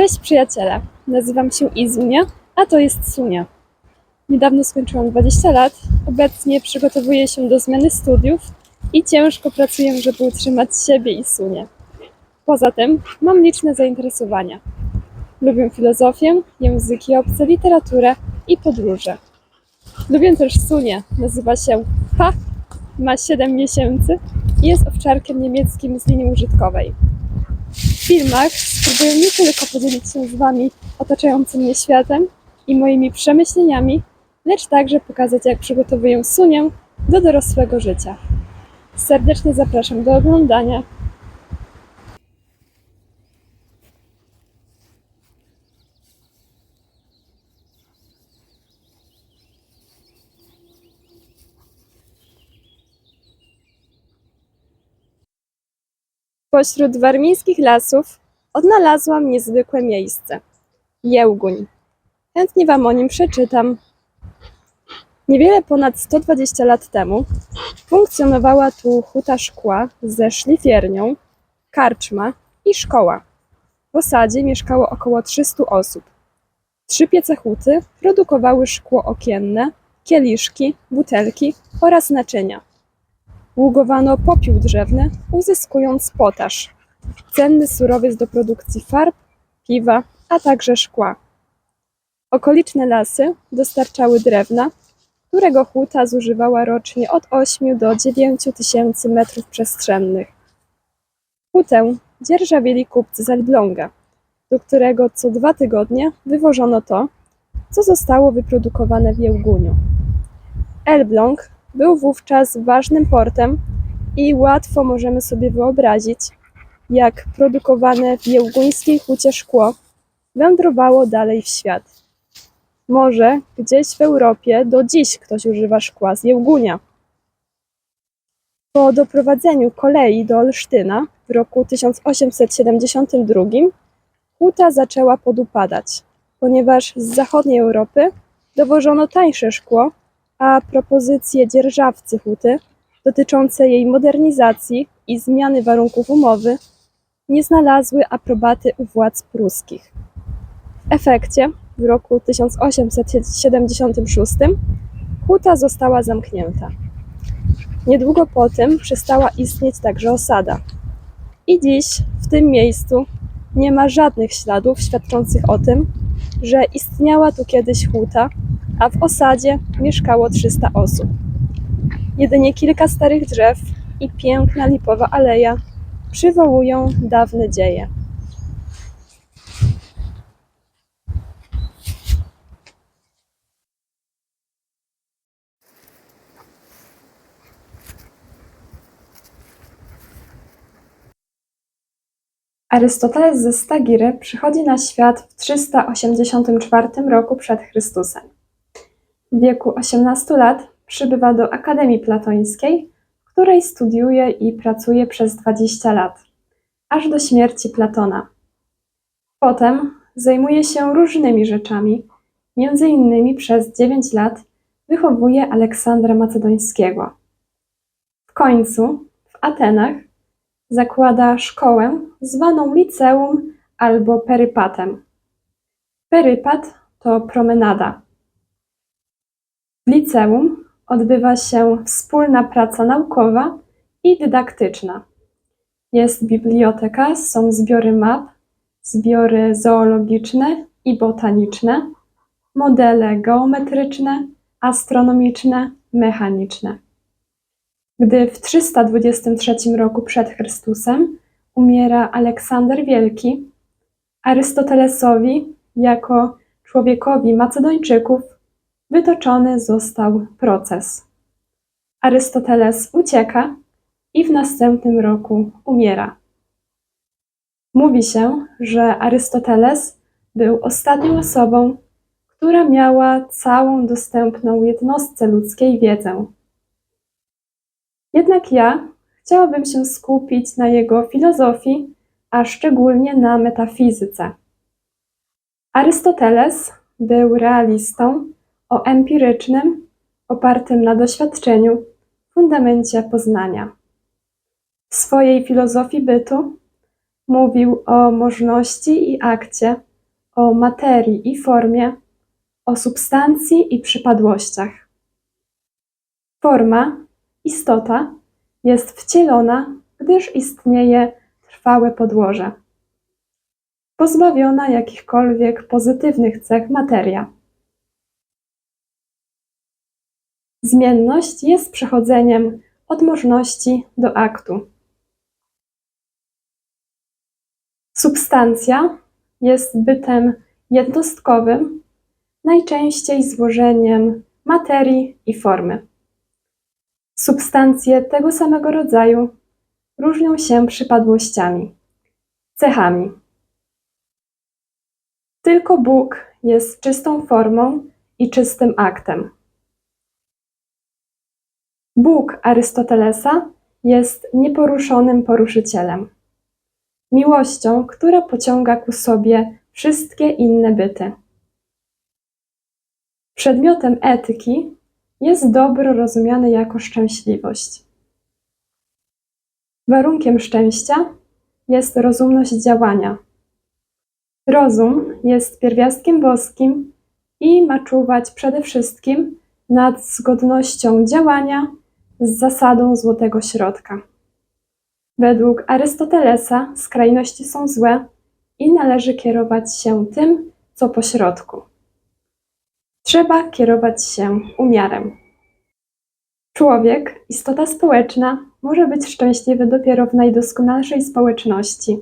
Cześć przyjaciele, nazywam się Izunia, a to jest Sunia. Niedawno skończyłam 20 lat, obecnie przygotowuję się do zmiany studiów i ciężko pracuję, żeby utrzymać siebie i Sunię. Poza tym mam liczne zainteresowania. Lubię filozofię, języki obce, literaturę i podróże. Lubię też Sunię, nazywa się Pa, ma 7 miesięcy i jest owczarkiem niemieckim z linii użytkowej. W filmach spróbuję nie tylko podzielić się z Wami otaczającym mnie światem i moimi przemyśleniami, lecz także pokazać, jak przygotowuję Sunię do dorosłego życia. Serdecznie zapraszam do oglądania. Pośród warmińskich lasów odnalazłam niezwykłe miejsce. Jełguń. Chętnie Wam o nim przeczytam. Niewiele ponad 120 lat temu funkcjonowała tu huta szkła ze szlifiernią, karczma i szkoła. W osadzie mieszkało około 300 osób. Trzy piece huty produkowały szkło okienne, kieliszki, butelki oraz naczynia. Ługowano popiół drzewny, uzyskując potaż, cenny surowiec do produkcji farb, piwa, a także szkła. Okoliczne lasy dostarczały drewna, którego huta zużywała rocznie od 8 do 9 tysięcy metrów przestrzennych. Hutę dzierżawili kupcy z Elbląga, do którego co dwa tygodnie wywożono to, co zostało wyprodukowane w Jełguniu. Elbląg był wówczas ważnym portem i łatwo możemy sobie wyobrazić, jak produkowane w jełguńskiej hucie szkło wędrowało dalej w świat. Może gdzieś w Europie do dziś ktoś używa szkła z Jełgunia. Po doprowadzeniu kolei do Olsztyna w roku 1872 huta zaczęła podupadać, ponieważ z zachodniej Europy dowożono tańsze szkło, a propozycje dzierżawcy huty dotyczące jej modernizacji i zmiany warunków umowy nie znalazły aprobaty u władz pruskich. W efekcie w roku 1876 huta została zamknięta. Niedługo po tym przestała istnieć także osada. I dziś w tym miejscu nie ma żadnych śladów świadczących o tym, że istniała tu kiedyś huta, a w osadzie mieszkało 300 osób. Jedynie kilka starych drzew i piękna lipowa aleja przywołują dawne dzieje. Arystoteles ze Stagiry przychodzi na świat w 384 roku przed Chrystusem. W wieku 18 lat przybywa do Akademii Platońskiej, w której studiuje i pracuje przez 20 lat, aż do śmierci Platona. Potem zajmuje się różnymi rzeczami, między innymi przez 9 lat wychowuje Aleksandra Macedońskiego. W końcu w Atenach zakłada szkołę zwaną liceum albo perypatem. Perypat to promenada. W liceum odbywa się wspólna praca naukowa i dydaktyczna. Jest biblioteka, są zbiory map, zbiory zoologiczne i botaniczne, modele geometryczne, astronomiczne, mechaniczne. Gdy w 323 roku przed Chrystusem umiera Aleksander Wielki, Arystotelesowi jako człowiekowi Macedończyków wytoczony został proces. Arystoteles ucieka i w następnym roku umiera. Mówi się, że Arystoteles był ostatnią osobą, która miała całą dostępną jednostce ludzkiej wiedzę. Jednak ja chciałabym się skupić na jego filozofii, a szczególnie na metafizyce. Arystoteles był realistą o empirycznym, opartym na doświadczeniu, fundamencie poznania. W swojej filozofii bytu mówił o możności i akcie o materii i formie, o substancji i przypadłościach. Forma, istota, jest wcielona, gdyż istnieje trwałe podłoże. Pozbawiona jakichkolwiek pozytywnych cech materia. Zmienność jest przechodzeniem od możności do aktu. Substancja jest bytem jednostkowym, najczęściej złożeniem materii i formy. Substancje tego samego rodzaju różnią się przypadłościami, cechami. Tylko Bóg jest czystą formą i czystym aktem. Bóg Arystotelesa jest nieporuszonym poruszycielem, miłością, która pociąga ku sobie wszystkie inne byty. Przedmiotem etyki jest dobro rozumiane jako szczęśliwość. Warunkiem szczęścia jest rozumność działania. Rozum jest pierwiastkiem boskim i ma czuwać przede wszystkim nad zgodnością działania z zasadą złotego środka. Według Arystotelesa skrajności są złe i należy kierować się tym, co pośrodku. Trzeba kierować się umiarem. Człowiek, istota społeczna, może być szczęśliwy dopiero w najdoskonalszej społeczności.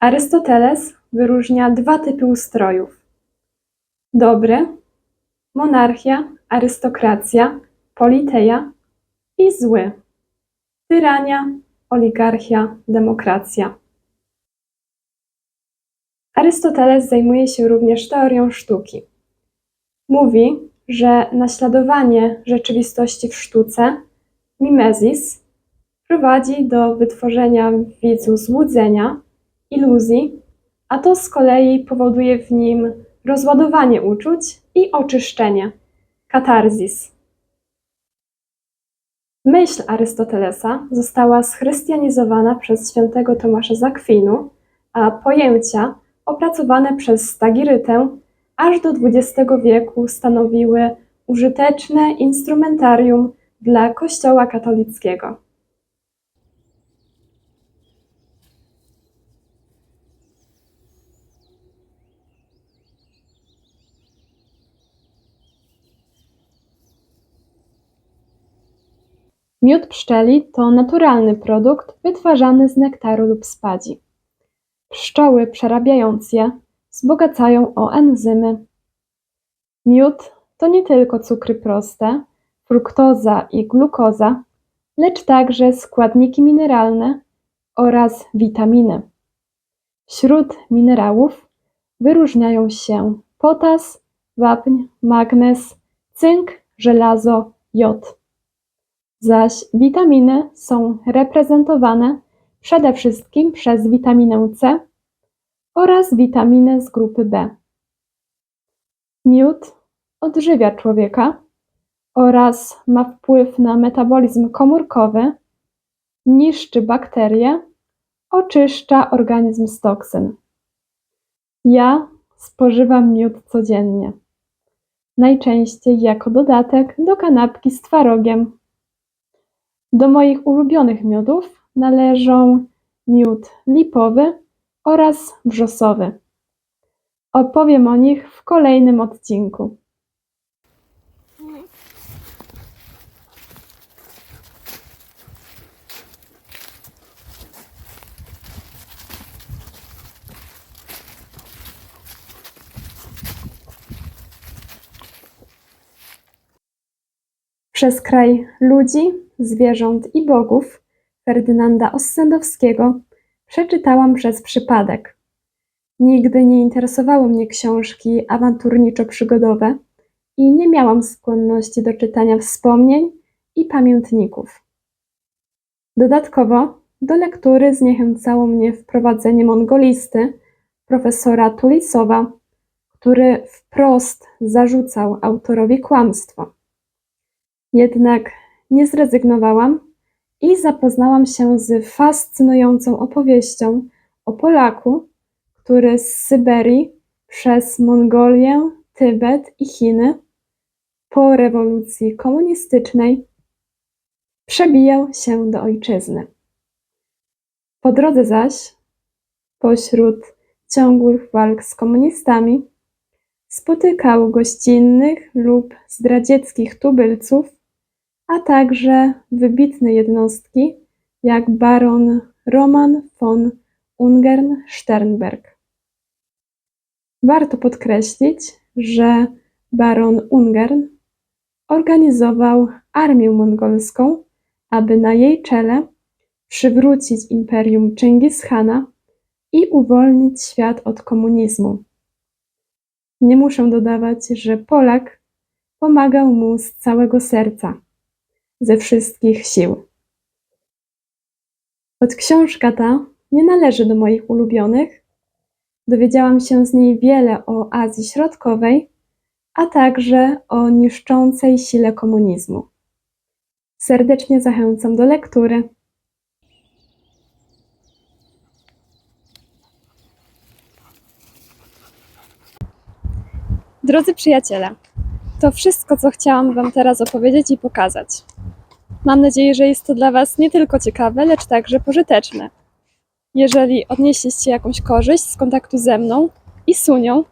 Arystoteles wyróżnia dwa typy ustrojów: dobry, monarchia, arystokracja, politeja i zły, tyrania, oligarchia, demokracja. Arystoteles zajmuje się również teorią sztuki. Mówi, że naśladowanie rzeczywistości w sztuce, mimesis, prowadzi do wytworzenia w widzu złudzenia, iluzji, a to z kolei powoduje w nim rozładowanie uczuć i oczyszczenie, katarzis. Myśl Arystotelesa została schrystianizowana przez świętego Tomasza z Akwinu, a pojęcia opracowane przez Stagirytę aż do XX wieku stanowiły użyteczne instrumentarium dla Kościoła katolickiego. Miód pszczeli to naturalny produkt wytwarzany z nektaru lub spadzi. Pszczoły przerabiając je wzbogacają o enzymy. Miód to nie tylko cukry proste, fruktoza i glukoza, lecz także składniki mineralne oraz witaminy. Wśród minerałów wyróżniają się potas, wapń, magnez, cynk, żelazo, jod. Zaś witaminy są reprezentowane przede wszystkim przez witaminę C oraz witaminy z grupy B. Miód odżywia człowieka oraz ma wpływ na metabolizm komórkowy, niszczy bakterie, oczyszcza organizm z toksyn. Ja spożywam miód codziennie. Najczęściej jako dodatek do kanapki z twarogiem. Do moich ulubionych miodów należą miód lipowy oraz wrzosowy. Opowiem o nich w kolejnym odcinku. Przez kraj ludzi, zwierząt i bogów Ferdynanda Ossendowskiego przeczytałam przez przypadek. Nigdy nie interesowały mnie książki awanturniczo-przygodowe i nie miałam skłonności do czytania wspomnień i pamiętników. Dodatkowo do lektury zniechęcało mnie wprowadzenie mongolisty profesora Tulisowa, który wprost zarzucał autorowi kłamstwo. Jednak nie zrezygnowałam i zapoznałam się z fascynującą opowieścią o Polaku, który z Syberii przez Mongolię, Tybet i Chiny po rewolucji komunistycznej przebijał się do ojczyzny. Po drodze zaś, pośród ciągłych walk z komunistami, spotykał gościnnych lub zdradzieckich tubylców, a także wybitne jednostki jak baron Roman von Ungern-Sternberg. Warto podkreślić, że baron Ungern organizował armię mongolską, aby na jej czele przywrócić imperium Chingis-Hana i uwolnić świat od komunizmu. Nie muszę dodawać, że Polak pomagał mu z całego serca, ze wszystkich sił. Choć książka ta nie należy do moich ulubionych, dowiedziałam się z niej wiele o Azji Środkowej, a także o niszczącej sile komunizmu. Serdecznie zachęcam do lektury. Drodzy przyjaciele, to wszystko, co chciałam Wam teraz opowiedzieć i pokazać. Mam nadzieję, że jest to dla Was nie tylko ciekawe, lecz także pożyteczne. Jeżeli odnieśliście jakąś korzyść z kontaktu ze mną i Sunią,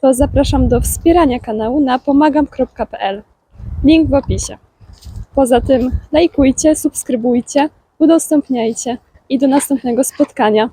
to zapraszam do wspierania kanału na pomagam.pl. Link w opisie. Poza tym lajkujcie, subskrybujcie, udostępniajcie i do następnego spotkania.